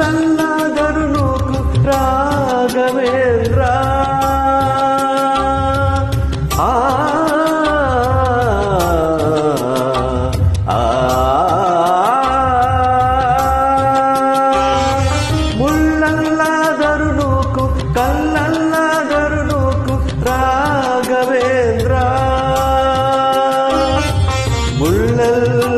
నన్నాగరు నూకు రాఘవేంద్ర. ఆ ముళ్ళల్లాగరు నూకు కల్లల్లాగరు నూకు Raghavendra. ముళ్ళల్లా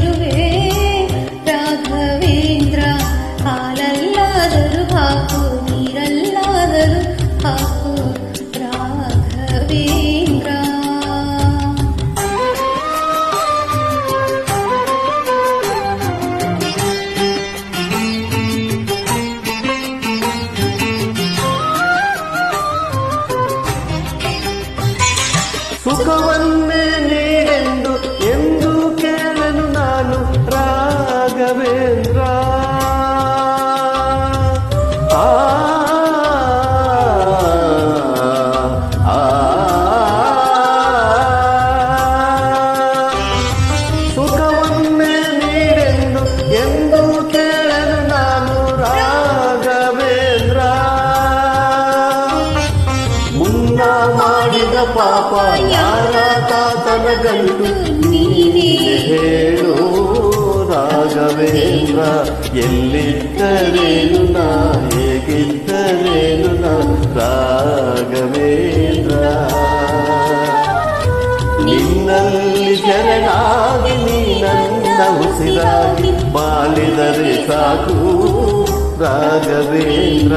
cơ vân ಮಾಡಿದ ಪಾಪ ಯಾರ ತಾತನ ಗಂಟು ನೀನೇ ಹೇಳು ರಾಘವೇಂದ್ರ ಎಲ್ಲಿದ್ದರೇನು ನಾ ಹೇಗಿದ್ದರೇನು ನಾ ರಾಘವೇಂದ್ರ ನಿನ್ನಲ್ಲಿ ಶರಣಾಗಿ ನೀ ನನ್ನ ಉಸಿರಾಗಿ ಬಾಳಿದರೆ ಸಾಕು ರಾಘವೇಂದ್ರ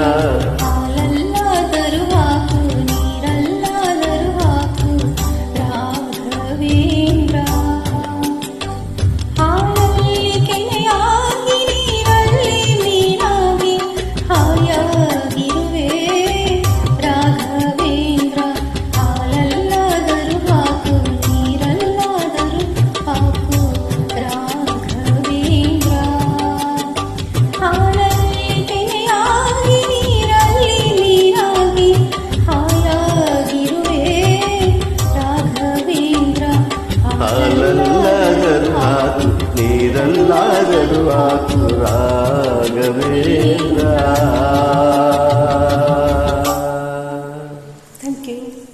ராகவேந்திரா